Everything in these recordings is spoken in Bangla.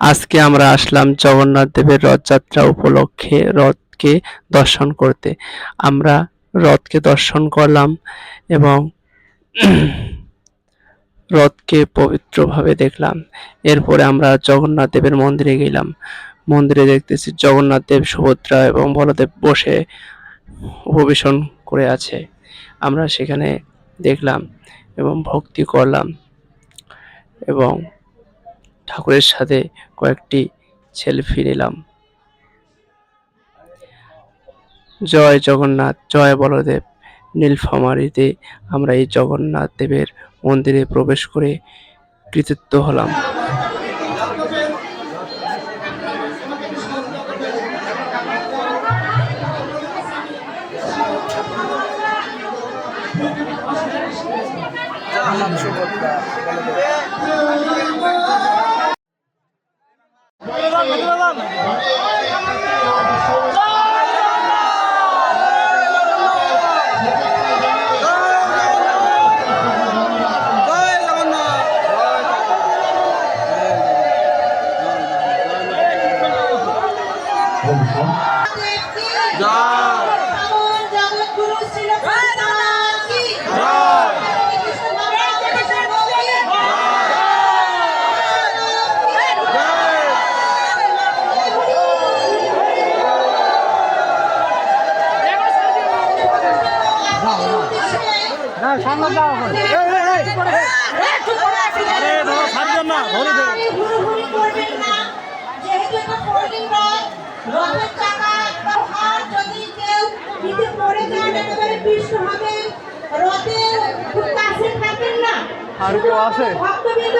আজকে আমরা আসলাম জগন্নাথ দেবের রথযাত্রা উপলক্ষে রথকে দর্শন করতে। আমরা রথকে দর্শন করলাম এবং রথকে পবিত্রভাবে দেখলাম। এরপরে আমরা জগন্নাথ দেবের মন্দিরে গেলাম। মন্দিরে দেখতেছি জগন্নাথ দেব, সুভদ্রা এবং বলদেব বসে উপবেশন করে আছে। আমরা সেখানে দেখলাম এবং ভক্তি করলাম এবং ঠাকুরের সাথে কয়েকটি সেলফি নিলাম। জয় জগন্নাথ, জয় বলদেব, নীলফামারীতে আমরা এই জগন্নাথ দেবের মন্দিরে প্রবেশ করে কৃতিত্ব হলাম। আর কেউ আছে? ভক্তবৃন্দ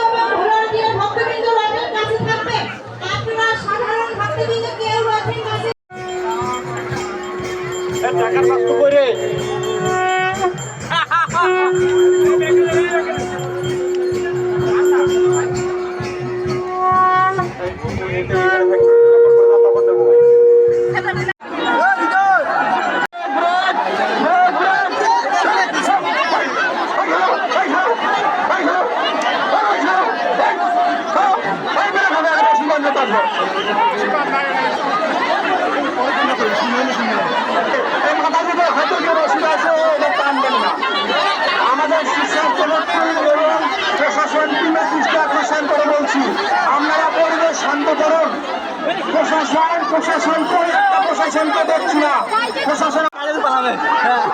এবং ভক্তবৃন্দ রথের কাছে থাকবে। আপনারা সাধারণ ভক্তবৃন্দ কেউ রথের কাছে আমাদের প্রশাসন প্রশাসন প্রশাসনকে দেখছি না। প্রশাসন আস্তে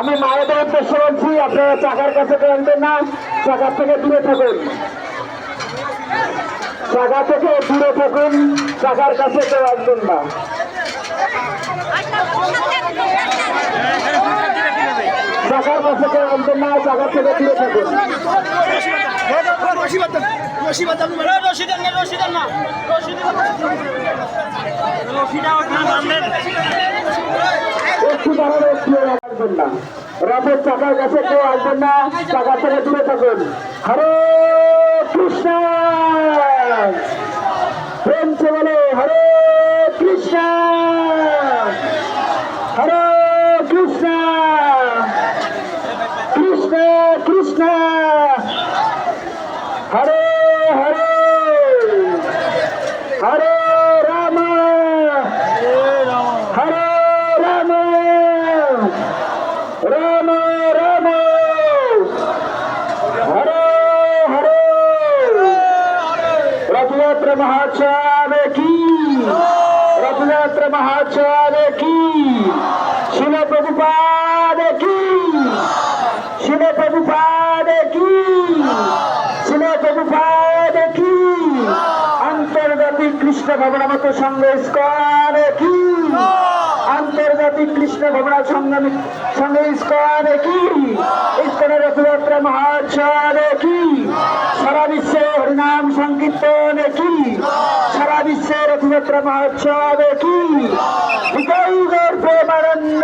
আমি মায়েদের উদ্দেশ্য বলছি আপনারা চাকার কাছে আনবেন না চাকার থেকে দূরে থাকুন চাকা থেকে দূরে থাকুন চাকার কাছে কেউ আসবেন না চাকার কাছে কেউ না চাকার থেকে দূরে থাকুন একটু দাঁড়ানো, একটু না। রথের চাকার কাছে কেউ আসবেন না, চাকার থেকে দূরে থাকুন। কৃষ্ণ প্রেমছে বলে হরে কৃষ্ণ হরে কৃষ্ণ কৃষ্ণ কৃষ্ণ হরে হরে হরে রাম হরে রাম রাম রাম হরে হরে রথযাত্রা মহাচার কি? রথযাত্রা মহাচার কি? শিল প্রভুপাদ কি? শিল প্রভুপাদ কি? শিল প্রভুপাদ কি? আন্তর্জাতিক কৃষ্ণ ভবনামত সংঘ স্কোয়ার কি? আন্তর্জাতিক কৃষ্ণ ভবনা সংঘ সংঘ স্কোয়ার কি? ইস্কনের রথযাত্রা মহাচার কি? সংকীর্তন কি? সারা বিশ্বের রথযাত্রা মহোৎসব কি? বিজয় গৌর প্রেমানন্দ